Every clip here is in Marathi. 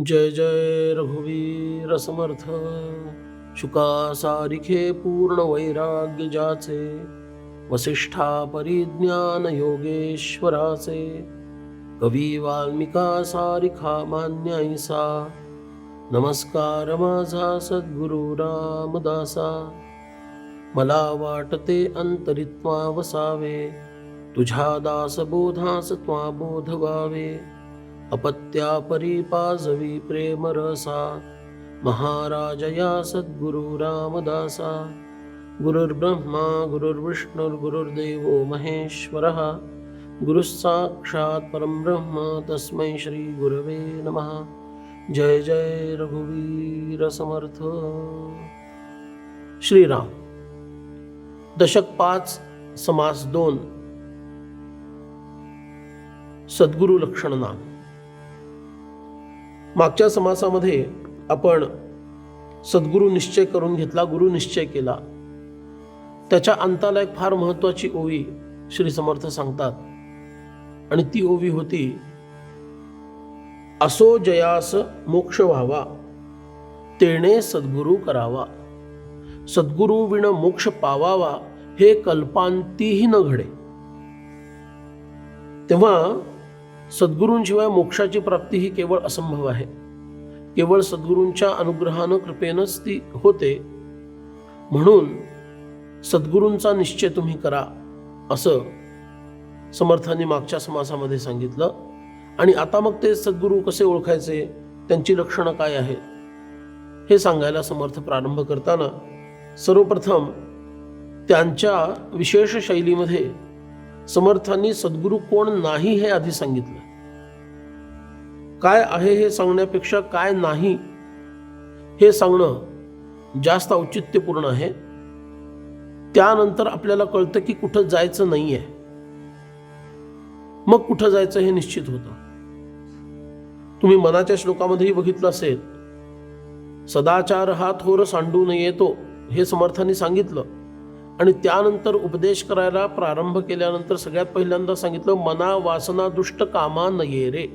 जय जय रघुवीर समर्थ. शुका सारिखे पूर्ण वैराग्य जाचे. वसिष्ठा परिज्ञान योगेश्वराचे. कवी वाल्मिका सारिखा मान्यायसा नमस्कार माझा सद्गुरु रामदासा. मला वाटते अंतरित्वा वसावे तुझ्या दासबोधास त्वा बोध अपत्या परिपाजवी प्रेम रसा महाराजया सद्गुरु रामदासा। गुरुर्ब्रह्मा गुरुर्विष्णुर्गुरुर्देवो महेश्वरः। गुरुस्साक्षात् परं ब्रह्म तस्मै श्रीगुरवे नमः। जय जय रघुवीर समर्थ। श्रीराम। दशक पाच समास दोन। सद्गुरु लक्षण नाम मागच्या समासामध्ये आपण सद्गुरु निश्चय करून घेतला गुरु निश्चय केला. त्याच्या अंताला एक फार महत्त्वाची ओवी श्री समर्थ सांगतात. आणि ती ओवी होती असो जयास मोक्ष व्हावा तेणे सद्गुरू करावा. सद्गुरू विण मोक्ष पावावा हे कल्पांतीही न घडे. तेव्हा सद्गुरूंशिवाय मोक्षाची प्राप्ती ही केवळ असंभव आहे. केवळ सद्गुरूंच्या अनुग्रहानं कृपेनंच ती होते. म्हणून सद्गुरूंचा निश्चय तुम्ही करा असं समर्थांनी मागच्या समासामध्ये सांगितलं. आणि आता मग ते सद्गुरू कसे ओळखायचे त्यांची लक्षणं काय आहेत हे सांगायला समर्थ प्रारंभ करताना सर्वप्रथम त्यांच्या विशेष शैलीमध्ये समर्थांनी सद्गुरू कोण नाही हे आधी सांगितलं. काय आहे हे सांगण्यापेक्षा काय नाही हे सांगणं जास्त औचित्यपूर्ण आहे. त्यानंतर आपल्याला कळतं की कुठं जायचं नाही आहे मग कुठं जायचं हे निश्चित होतं. तुम्ही मनाच्या श्लोकामध्येही बघितलं असेल. सदाचार हा थोर सांडून येतो हे समर्थांनी सांगितलं. आणि त्यानंतर उपदेश करायला प्रारंभ केल्यानंतर सगळ्यात पहिल्यांदा सांगितलं मना वासना दुष्ट कामा नये रे.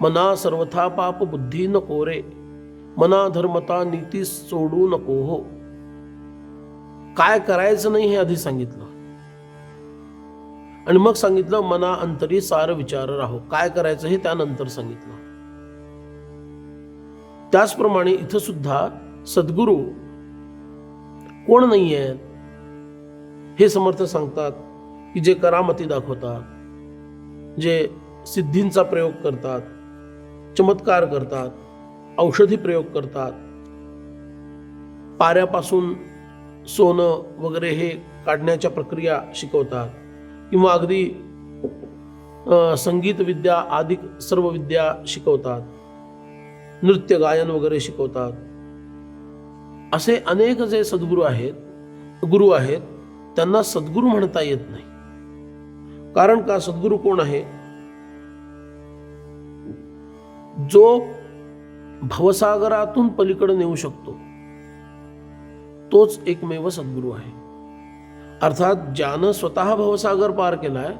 मना सर्वथा पाप बुद्धी नको रे. मना धर्मता नीती सोडू नको हो. काय करायचं नाही हे आधी सांगितलं. आणि मग सांगितलं मना अंतरी सार विचार राहो. काय करायचं हे त्यानंतर सांगितलं. त्याचप्रमाणे इथं सुद्धा सद्गुरू कोण नाही आहेत हे समर्थ सांगतात की जे करामती दाखवतात जे सिद्धींचा प्रयोग करतात चमत्कार करतात औषधी प्रयोग करतात पाऱ्यापासून सोनं वगैरे हे काढण्याच्या प्रक्रिया शिकवतात किंवा अगदी संगीत विद्या आदी सर्व विद्या शिकवतात नृत्य गायन वगैरे शिकवतात. असे अनेक जे सद्गुरू आहेत गुरु आहेत त्यांना सद्गुरू म्हणता येत नाही. कारण का सद्गुरू कोण आहे? जो भवसागरातून पलीकडे नेऊ शकतो. तोच एकमेव सद्गुरू आहे. अर्थात ज्यानं स्वतः भवसागर पार केलाय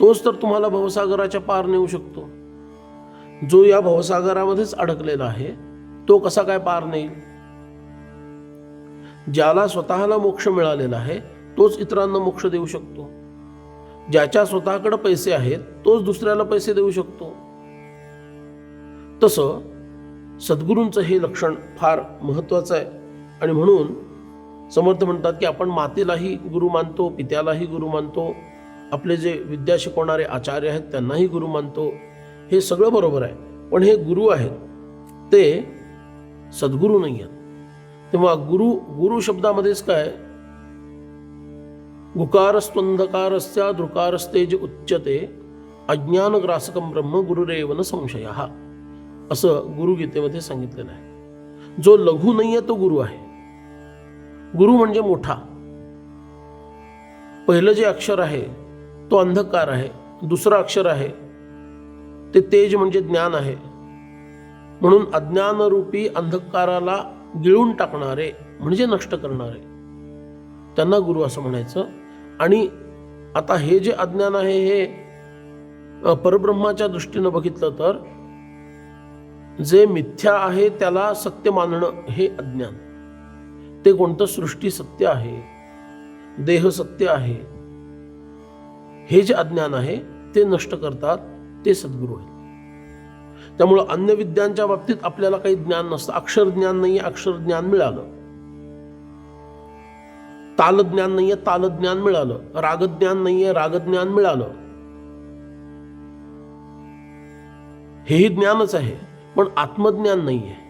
तोच तर तुम्हाला भवसागराच्या पार नेऊ शकतो. जो या भवसागरामध्येच अडकलेला आहे तो कसा काय पार नेईल? ज्याला स्वतःला मोक्ष मिळालेला आहे तोच इतरांना मोक्ष देऊ शकतो. ज्याच्या स्वतःकडे पैसे आहेत तोच दुसऱ्याला पैसे देऊ शकतो. तसं सद्गुरूंचं हे लक्षण फार महत्त्वाचं आहे. आणि म्हणून समर्थ म्हणतात की आपण मातेलाही गुरु मानतो पित्यालाही गुरु मानतो. आपले जे विद्या शिकवणारे आचार्य आहेत त्यांनाही गुरु मानतो. हे सगळं बरोबर आहे. पण हे गुरु आहेत ते सद्गुरू नाही आहेत. तेव्हा गुरु गुरु शब्दामध्येच काय? गुकारस्त्वंधकारस्या दृकारस्तेज उच्यते अज्ञानग्रासकं ब्रह्म गुरुरेवन संशय. असं गुरुगीतेमध्ये सांगितलेलं आहे. जो लघु नाहीये तो गुरु आहे. गुरु म्हणजे मोठा. पहिलं जे अक्षर आहे तो अंधकार आहे. दुसरं अक्षर आहे ते तेज म्हणजे ज्ञान आहे. म्हणून अज्ञानरूपी अंधकाराला गिळून टाकणारे म्हणजे नष्ट करणारे. त्यांना गुरु असं म्हणायचं. आणि आता हे जे अज्ञान आहे हे परब्रह्माच्या दृष्टीनं बघितलं तर जे मिथ्या आहे त्याला सत्य मानणं हे अज्ञान. ते कोणतं सृष्टी सत्य आहे देह सत्य आहे हे जे अज्ञान आहे ते नष्ट करतात ते सद्गुरू आहेत. त्यामुळं अन्य विद्यांच्या बाबतीत आपल्याला काही ज्ञान नसतं. अक्षर ज्ञान नाहीये अक्षर ज्ञान मिळालं. तालज्ञान नाहीये तालज्ञान मिळालं. रागज्ञान नाहीये रागज्ञान मिळालं. हेही ज्ञानच आहे पण आत्मज्ञान नाहीये.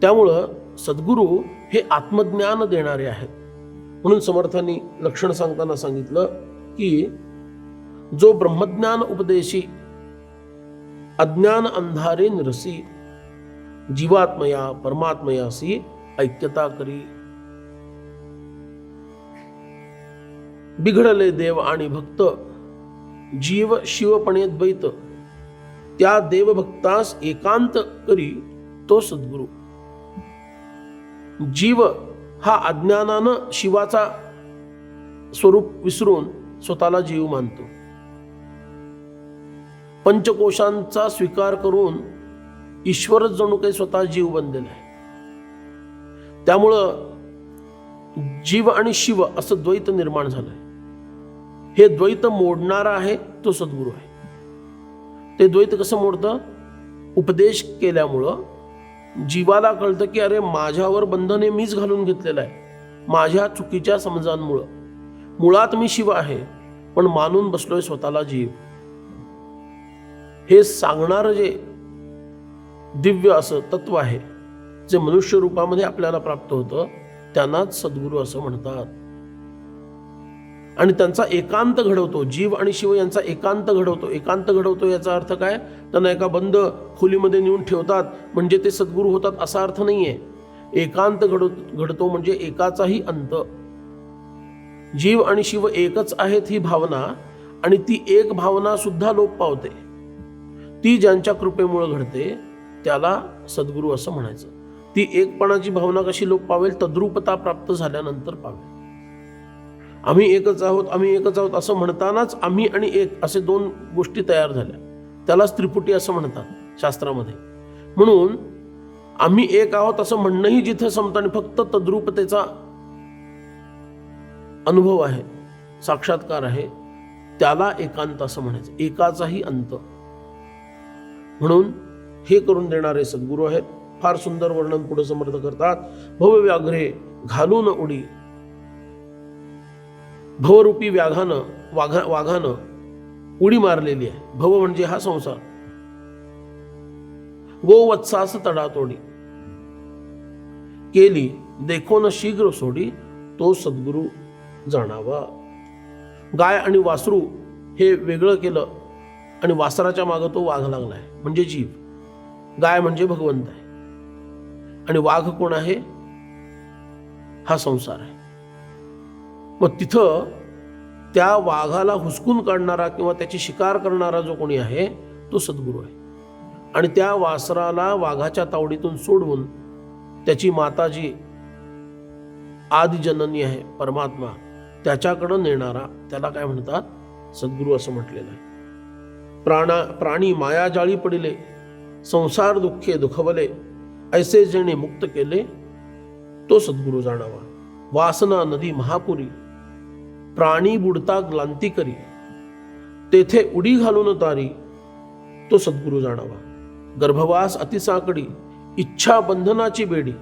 त्यामुळं सद्गुरू हे आत्मज्ञान देणारे आहेत. म्हणून समर्थांनी लक्षण सांगताना सांगितलं की जो ब्रह्मज्ञान उपदेशी अज्ञान अंधारे निरसी जीवात्मया परमात्मयासी ऐक्यता करी बिघडले देव आणि भक्त. जीव शिवपणे द्वैत त्या देवभक्तास एकांत करी तो सद्गुरु. जीव हा अज्ञानानं शिवाचा स्वरूप विसरून स्वतःला जीव मानतो. पंचकोशांचा स्वीकार करून ईश्वरच जणू काही स्वतः जीव बनलेला आहे. त्यामुळं जीव आणि शिव असं द्वैत निर्माण झालंय. हे द्वैत मोडणारा आहे तो सद्गुरू आहे. ते द्वैत कसं मोडतं? उपदेश केल्यामुळं जीवाला कळतं की अरे माझ्यावर बंधने मीच घालून घेतलेलं आहे. माझ्या चुकीच्या समजांमुळं. मुळात मी शिव आहे पण मानून बसलोय स्वतःला जीव. हे सांगणारं जे दिव्य असं तत्व आहे जे मनुष्य रूपामध्ये आपल्याला प्राप्त होतं त्यांनाच सद्गुरू असं म्हणतात. आणि त्यांचा एकांत घडवतो. जीव आणि शिव यांचा एकांत घडवतो. एकांत घडवतो याचा अर्थ काय? त्यांना एका बंद खोलीमध्ये नेऊन ठेवतात. म्हणजे ते सद्गुरू होतात असा अर्थ नाही आहे एकांत घडव घडतो म्हणजे एकाचाही अंत. जीव आणि शिव एकच आहेत ही भावना आणि ती एक भावना सुद्धा लोप पावते. ती ज्यांच्या कृपेमुळे घडते त्याला सद्गुरू असं म्हणायचं. ती एकपणाची भावना कशी लोप पावेल? तद्रूपता प्राप्त झाल्यानंतर पावेल. आम्ही एकच आहोत आम्ही एकच आहोत असं म्हणतानाच आम्ही आणि एक असे दोन गोष्टी तयार झाल्या. त्यालाच त्रिपुटी असं म्हणतात शास्त्रामध्ये. म्हणून आम्ही एक आहोत असं म्हणणंही जिथे संपतं आणि फक्त तद्रूपतेचा अनुभव आहे साक्षात्कार आहे त्याला एकांत असं म्हणायचं. एकाचाही अंत. म्हणून हे करून देणारे सद्गुरू आहेत फार सुंदर वर्णन पुढे समर्थ करतात. भव्य व्याघ्रे घालून उडी. भवरूपी व्याघानं वाघा वाघानं उडी मारलेली आहे. भव म्हणजे हा संसार. गोवत्सास तडातोडी. केली देखो न शीघ्र सोडी तो सद्गुरू जाणावा. गाय आणि वासरू हे वेगळं केलं आणि वासराच्या मागं तो वाघ लागलाय म्हणजे जीव. गाय म्हणजे भगवंत आहे. आणि वाघ कोण आहे? हा संसार आहे. मग तिथं त्या वाघाला हुसकून काढणारा किंवा त्याची शिकार करणारा जो कोणी आहे तो सद्गुरू आहे. आणि त्या वासराला वाघाच्या तावडीतून सोडवून त्याची माता जी आदिजननी आहे परमात्मा त्याच्याकडं नेणारा त्याला काय म्हणतात? सद्गुरू असं म्हटलेलं आहे. प्राणा प्राणी मायाजाळी पडिले संसार दुःखे दुखवले ऐसे जेणे मुक्त केले तो सद्गुरू जाणावा. वासना नदी महापुरी प्राणी बुडता ग्लांती करी. तेथे उडी घालून तारी तो सद्गुरू जाणावा. गर्भवास अतिसाकडी इच्छा बंधनाची बेडी.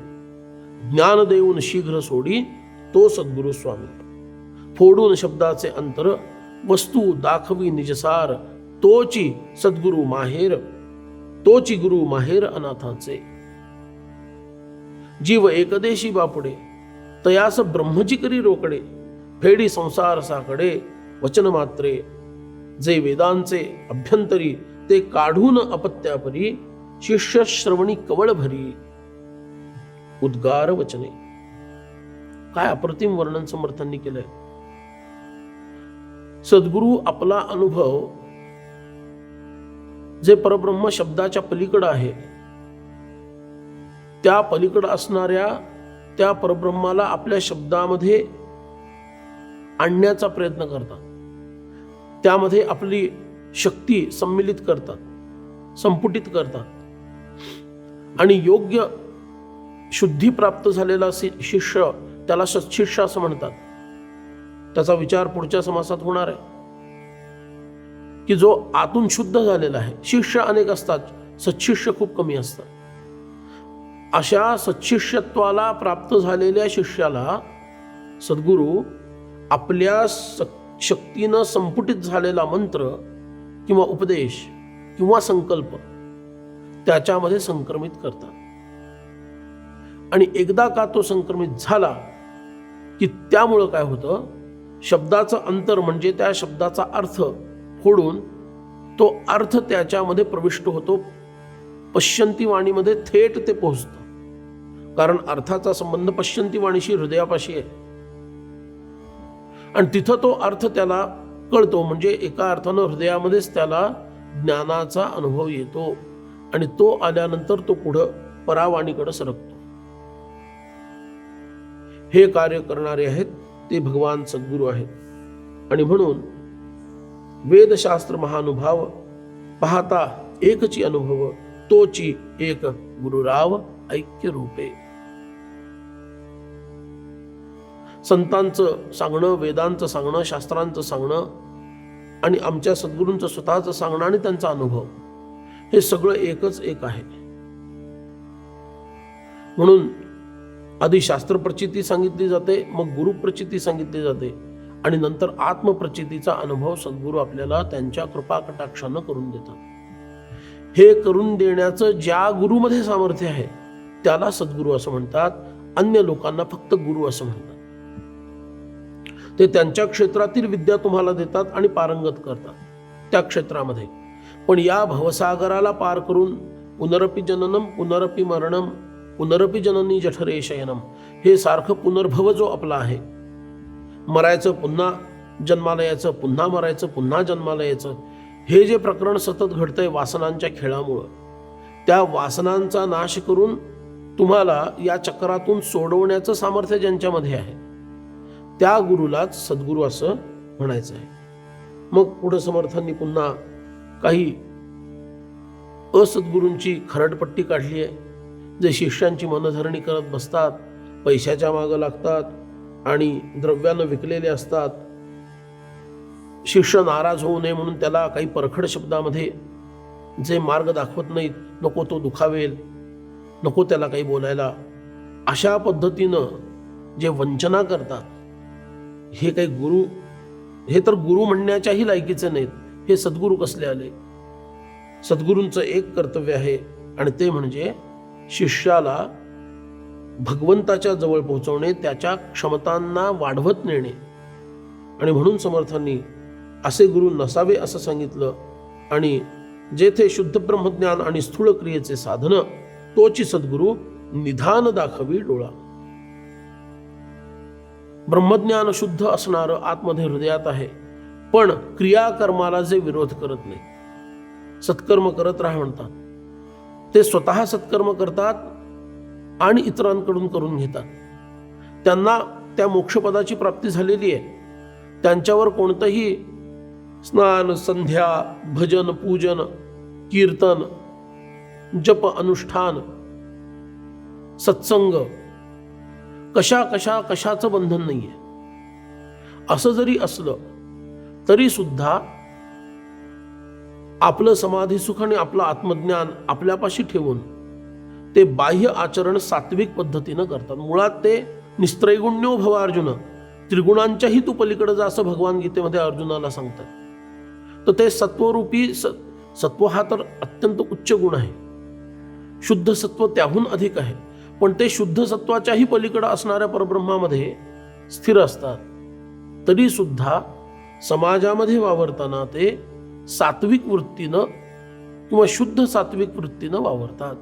ज्ञान देऊन शीघ्र सोडी तो सद्गुरू स्वामी. फोडून शब्दाचे अंतर वस्तू दाखवी निजसार तोची सद्गुरू माहेर तोची गुरु माहेर अनाथाचे. जीव एकदेशी बापुडे तयास ब्रह्मजी करी रोकडे. फेडी संसारसाकडे वचन मात्रे जे वेदांचे अभ्यंतरी ते काढून अपत्यापरी शिष्य श्रवणी कवळ भरी उद्गार वचने. काय अप्रतिम वर्णन समर्थांनी केलंय? सद्गुरू आपला अनुभव जे परब्रह्म शब्दाच्या पलीकडं आहे त्या पलीकडं असणाऱ्या त्या परब्रह्माला आपल्या शब्दामध्ये आणण्याचा प्रयत्न करतात. त्यामध्ये आपली शक्ती सम्मिलित करतात संपुटित करतात. आणि योग्य शुद्धी प्राप्त झालेला शिष्य त्याला सत्शिष्य असं म्हणतात. त्याचा विचार पुढच्या समासात होणार आहे. की जो आतून शुद्ध झालेला आहे शिष्य अनेक असतात सत्शिष्य खूप कमी असतात. अशा सत्शिष्यत्वाला प्राप्त झालेल्या शिष्याला सद्गुरू आपल्या स- शक्तीनं संपुटित झालेला मंत्र किंवा उपदेश किंवा संकल्प त्याच्यामध्ये संक्रमित करतात. आणि एकदा का तो संक्रमित झाला की त्यामुळं काय होतं? शब्दाचं अंतर म्हणजे त्या शब्दाचा अर्थ फोडून तो अर्थ त्याच्यामध्ये प्रविष्ट होतो. पश्यंती वाणीमध्ये थेट ते पोहोचतं. कारण अर्थाचा संबंध पश्यंती वाणीशी हृदयापाशी आहे. आणि तिथं तो अर्थ त्याला कळतो म्हणजे एका अर्थानं हृदयामध्येच त्याला ज्ञानाचा अनुभव येतो आणि तो आल्यानंतर तो पुढं परावाणीकडे सरकतो. हे कार्य करणारे आहेत ते भगवान सद्गुरू आहेत. आणि म्हणून वेदशास्त्र महानुभाव पाहता एकची अनुभव तोची एक गुरुराव ऐक्य रूपे संतांचं सांगणं वेदांचं सांगणं शास्त्रांचं सांगणं आणि आमच्या सद्गुरूंचं स्वतःचं सांगणं आणि त्यांचा अनुभव हे सगळं एकच एक आहे. म्हणून आधी शास्त्र प्रचिती सांगितली जाते मग गुरुप्रचिती सांगितली जाते आणि नंतर आत्मप्रचितीचा अनुभव सद्गुरू आपल्याला त्यांच्या कृपा कटाक्षानं करून देतात. हे करून देण्याचं ज्या गुरुमध्ये सामर्थ्य आहे त्याला सद्गुरू असं म्हणतात. अन्य लोकांना फक्त गुरु असं म्हणतात. ते त्यांच्या क्षेत्रातील विद्या तुम्हाला देतात आणि पारंगत करतात त्या क्षेत्रामध्ये. पण या भवसागराला पार करून पुनरपी जननम पुनरपी मरणम पुनरपी जननी जठरे शयनम हे सारखं पुनर्भव जो आपला आहे. मरायचं पुन्हा जन्माला यायचं पुन्हा मरायचं पुन्हा जन्माला यायचं हे जे प्रकरण सतत घडतंय वासनांच्या खेळामुळं त्या वासनांचा नाश करून तुम्हाला या चक्रातून सोडवण्याचं सामर्थ्य ज्यांच्यामध्ये आहे त्या गुरुलाच सद्गुरू असं म्हणायचं आहे. मग पुढं समर्थांनी पुन्हा काही असद्गुरूंची खरडपट्टी काढली आहे. जे शिष्यांची मनधरणी करत बसतात पैशाच्या मागं लागतात आणि द्रव्यानं विकलेले असतात. शिष्य नाराज होऊ नये म्हणून त्याला काही परखड शब्दामध्ये जे मार्ग दाखवत नाहीत नको तो दुखावेल नको त्याला काही बोलायला. अशा पद्धतीनं जे वंचना करतात हे काही गुरु हे तर गुरु म्हणण्याच्याही लायकीचे नाहीत. हे सद्गुरू कसले आले? सद्गुरूंचं एक कर्तव्य आहे आणि ते म्हणजे शिष्याला भगवंताच्या जवळ पोहोचवणे त्याच्या क्षमतांना वाढवत नेणे. आणि म्हणून समर्थांनी असे गुरु नसावे असं सांगितलं आणि जेथे शुद्ध ब्रह्मज्ञान आणि स्थूळ क्रियेचे साधनं तोची सद्गुरू निधान दाखवी डोळा. ब्रह्मज्ञान शुद्ध असणारं आतमध्ये हृदयात आहे. पण क्रियाकर्माला जे विरोध करत नाही. सत्कर्म करत राहा म्हणतात. ते स्वतः सत्कर्म करतात आणि इतरांकडून करून घेतात. त्यांना त्या मोक्षपदाची प्राप्ती झालेली आहे. त्यांच्यावर कोणतंही स्नान संध्या भजन पूजन कीर्तन जप अनुष्ठान सत्संग कशा कशा कशाचं बंधन नाही आहे असं जरी असलं तरी सुद्धा आपलं समाधी सुख आणि आपलं आत्मज्ञान आपल्यापाशी ठेवून ते बाह्य आचरण सात्विक पद्धतीनं करतात. मुळात ते निस्त्रैगुण्यो भव अर्जुन. त्रिगुणांच्याही तू पलीकडे जा असं भगवान गीतेमध्ये अर्जुनाला सांगतात. तर ते सत्वरूपी स सत्व हा तर अत्यंत उच्च गुण आहे. शुद्ध सत्व त्याहून अधिक आहे. पण ते शुद्ध सत्वाच्याही पलीकडे असणाऱ्या परब्रह्मामध्ये स्थिर असतात. तरी सुद्धा समाजामध्ये वावरताना ते सात्विक वृत्तीनं किंवा शुद्ध सात्विक वृत्तीनं वावरतात.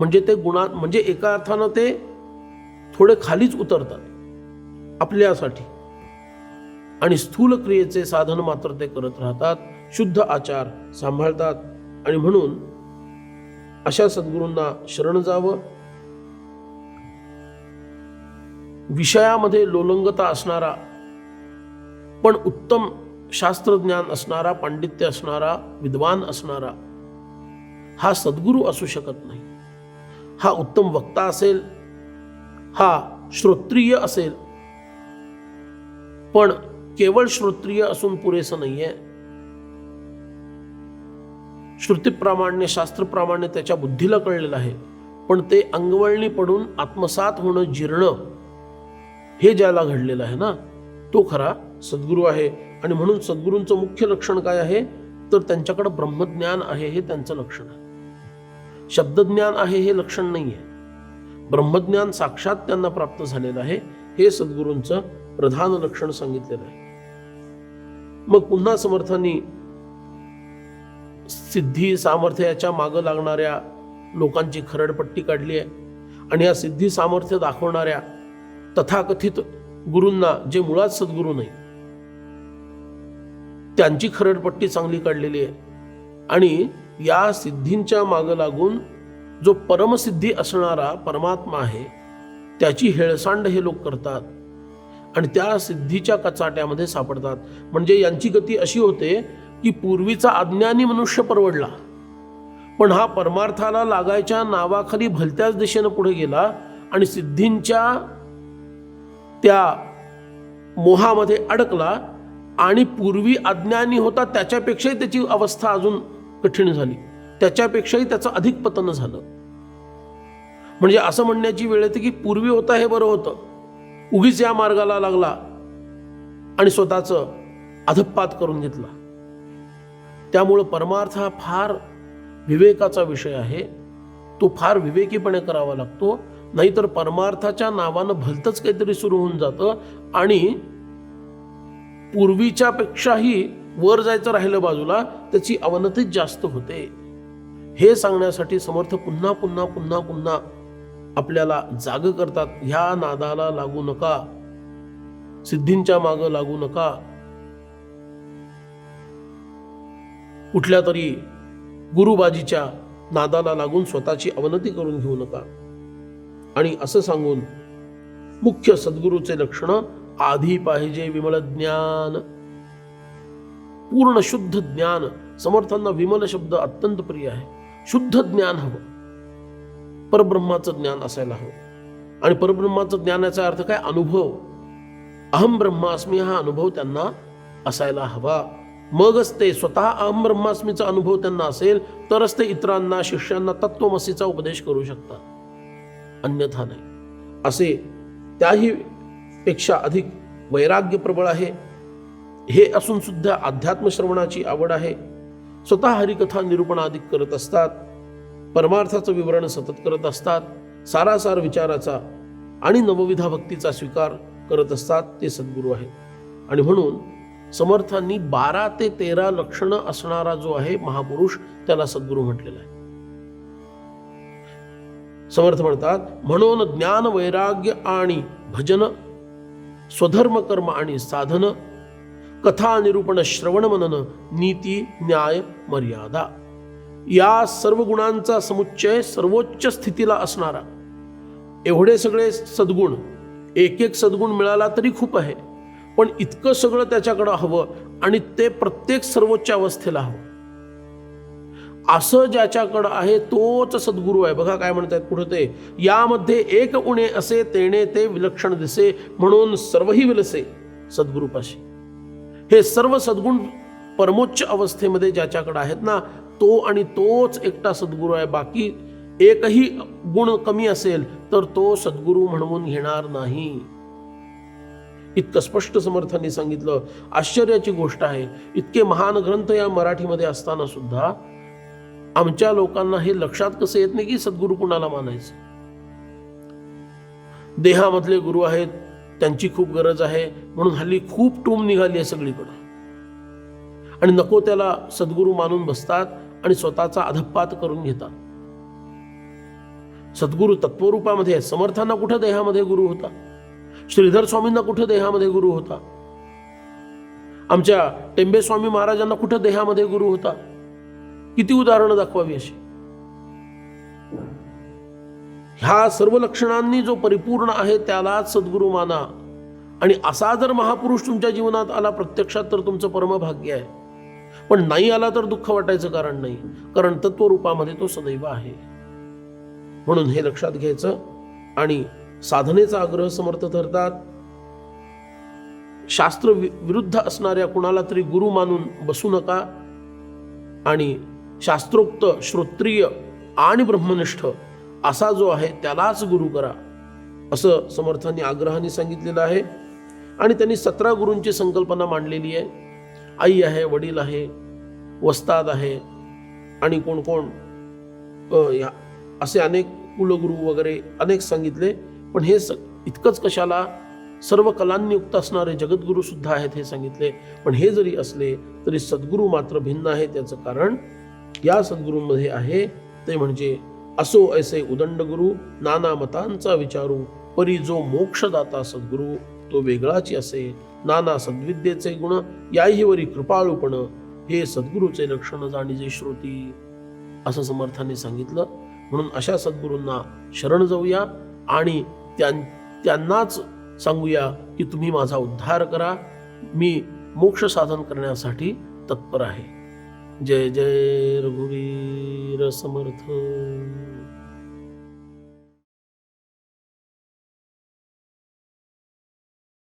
म्हणजे ते गुणा म्हणजे एका अर्थानं ते थोडे खालीच उतरतात आपल्यासाठी. आणि स्थूल क्रियेचे साधन मात्र ते करत राहतात शुद्ध आचार सांभाळतात आणि म्हणून अशा सद्गुरूंना शरण जावं. विषयामध्ये लोलंगता असणारा पण उत्तम शास्त्रज्ञान असणारा पांडित्य असणारा विद्वान असणारा हा सद्गुरू असू शकत नाही. हा उत्तम वक्ता असेल हा श्रोत्रिय असेल पण केवळ श्रोत्रिय असून पुरेसं नाही आहे श्रुतीप्रमाणे शास्त्रप्रमाणे त्याच्या बुद्धीला कळलेलं आहे. पण ते अंगवळणी पडून आत्मसात होणं जीर्ण हे ज्याला घडलेलं आहे ना तो खरा सद्गुरू आहे. आणि म्हणून सद्गुरूंचं मुख्य लक्षण काय आहे? तर त्यांच्याकडे ब्रह्मज्ञान आहे हे त्यांचं लक्षण आहे. शब्दज्ञान आहे हे लक्षण नाही आहे ब्रह्मज्ञान साक्षात त्यांना प्राप्त झालेलं आहे हे सद्गुरूंचं प्रधान लक्षण सांगितलेलं आहे. मग पुन्हा समर्थांनी सिद्धी सामर्थ्य याच्या मागं लागणाऱ्या लोकांची खरडपट्टी काढली आहे. आणि या सिद्धी सामर्थ्य दाखवणाऱ्या तथाकथित गुरूंना जे मुळात सद्गुरू नाही त्यांची खरडपट्टी चांगली काढलेली आहे. आणि या सिद्धींच्या मागं लागून जो परमसिद्धी असणारा परमात्मा आहे त्याची हेळसांड हे लोक करतात आणि त्या सिद्धीच्या कचाट्यामध्ये सापडतात. म्हणजे यांची गती अशी होते की पूर्वीचा अज्ञानी मनुष्य परवडला. पण हा परमार्थाला लागायच्या नावाखाली भलत्याच दिशेनं पुढे गेला आणि सिद्धींच्या त्या मोहामध्ये अडकला आणि पूर्वी अज्ञानी होता त्याच्यापेक्षाही त्याची अवस्था अजून कठीण झाली. त्याच्यापेक्षाही त्याचं अधिक पतन झालं. म्हणजे असं म्हणण्याची वेळ येते की पूर्वी होता हे बरं होतं. उगीच या मार्गाला लागला आणि स्वतःचं अधपात करून घेतला. त्यामुळं परमार्थ हा फार विवेकाचा विषय आहे. तो फार विवेकीपणे करावा लागतो. नाहीतर परमार्थाच्या नावानं भलतंच काहीतरी सुरू होऊन जातं आणि पूर्वीच्या पेक्षाही वर जायचं राहिलं बाजूला त्याची अवनतीच जास्त होते. हे सांगण्यासाठी समर्थ पुन्हा पुन्हा पुन्हा पुन्हा आपल्याला जाग करतात. ह्या नादाला लागू नका. सिद्धींच्या मागं लागू नका. कुठल्या तरी गुरुबाजीच्या नादाला लागून स्वतःची अवनती करून घेऊ नका. आणि असं सांगून मुख्य सद्गुरूचे लक्षण आधी पाहिजे विमल ज्ञान. पूर्ण शुद्ध ज्ञान समर्थांना विमल शब्द अत्यंत प्रिय आहे. शुद्ध ज्ञान हवं. परब्रह्माचं ज्ञान असायला हवं. आणि परब्रह्माचं ज्ञानाचा अर्थ काय? अनुभव. अहम ब्रह्मास्मी हा अनुभव त्यांना असायला हवा. मगच ते स्वतः आमब्रह्मास्मीचा अनुभव त्यांना असेल तरच ते इतरांना शिष्यांना तत्वमसीचा उपदेश करू शकतात. अन्यथा नाही. असे त्याही पेक्षा अधिक वैराग्य प्रबळ आहे. हे असून सुद्धा अध्यात्म श्रवणाची आवड आहे. स्वतः हरिकथा निरूपण अधिक करत असतात. परमार्थाचं विवरण सतत करत असतात. सारासार विचाराचा आणि नवविधा भक्तीचा स्वीकार करत असतात. ते सद्गुरू आहेत. आणि म्हणून समर्थांनी बारा ते तेरा लक्षणं असणारा जो आहे महापुरुष त्याला सद्गुरू म्हटलेला आहे. समर्थ म्हणतात म्हणून ज्ञान वैराग्य आणि भजन स्वधर्म कर्म आणि साधन कथा निरूपण श्रवण मनन नीती न्याय मर्यादा या सर्व गुणांचा समुच्चय सर्वोच्च स्थितीला असणारा. एवढे सगळे सद्गुण एक एक सद्गुण मिळाला तरी खूप आहे. पण इतकं सगळं त्याच्याकडं हवं आणि ते प्रत्येक सर्वोच्च अवस्थेला हवं. असं ज्याच्याकडं आहे तोच सद्गुरू आहे. बघा काय म्हणतात पुढे ते यामध्ये एक उणे असे तेणे ते विलक्षण दिसे म्हणून सर्वही विलसे सद्गुरूपाशी. हे सर्व सद्गुण परमोच्च अवस्थेमध्ये ज्याच्याकडं आहेत ना तो आणि तोच एकटा सद्गुरू आहे. बाकी एकही गुण कमी असेल तर तो सद्गुरू म्हणून घेणार नाही. इतकं स्पष्ट समर्थांनी सांगितलं. आश्चर्याची गोष्ट आहे इतके महान ग्रंथ या मराठीमध्ये असताना सुद्धा आमच्या लोकांना हे लक्षात कसं येत नाही की सद्गुरू कुणाला मानायचं? देहामधले गुरु आहेत त्यांची खूप गरज आहे म्हणून हल्ली खूप टूम निघाली आहे सगळीकडे. आणि नको त्याला सद्गुरू मानून बसतात आणि स्वतःचा अधपात करून घेतात. सद्गुरू तत्वरूपामध्ये समर्थांना कुठं देहामध्ये गुरु होता? श्रीधर स्वामींना कुठं देहामध्ये गुरु होता? आमच्या टेंबे स्वामी महाराजांना कुठं देहामध्ये गुरु होता? किती उदाहरणं दाखवावी अशी? ह्या सर्व लक्षणांनी जो परिपूर्ण आहे त्यालाच सद्गुरू माना आणि असा जर महापुरुष तुमच्या जीवनात आला प्रत्यक्षात तर तुमचं परमभाग्य आहे. पण नाही आला तर दुःख वाटायचं कारण नाही. कारण तत्वरूपामध्ये तो सदैव आहे. म्हणून हे लक्षात घ्यायचं आणि साधनेचा आग्रह समर्थ ठरतात शास्त्र वि- विरुद्ध असणाऱ्या कुणाला तरी गुरु मानून बसू नका. आणि शास्त्रोक्त श्रोत्रिय आणि ब्रह्मनिष्ठ असा जो आहे त्यालाच गुरु करा असं समर्थांनी आग्रहाने सांगितलेलं आहे. आणि त्यांनी सतरा गुरूंची संकल्पना मांडलेली आहे. आई आहे वडील आहे वस्ताद आहे आणि कोण कोण या असे अनेक कुलगुरू वगैरे अनेक सांगितले. पण हे स इतकंच कशाला? सर्व कलांनी युक्त असणारे जगद्गुरू सुद्धा आहेत हे सांगितले. पण हे जरी असले तरी सद्गुरू मात्र भिन्न आहे त्याचं कारण या सद्गुरूंमध्ये आहे. ते म्हणजे असो ऐसे उदंड गुरु नाना मतांचा विचारू परी जो मोक्षदाता सद्गुरू तो वेगळाची असे. नाना सद्विद्येचे गुण याही वरी कृपाळूपण हे सद्गुरूचे लक्षण जाणीजे श्रोती. असं समर्थाने सांगितलं. म्हणून अशा सद्गुरूंना शरण जाऊया आणि त्यां त्यांनाच सांगूया की तुम्ही माझा उद्धार करा. मी मोक्ष साधन करण्यासाठी तत्पर आहे. जय जय रघुवीर समर्थ.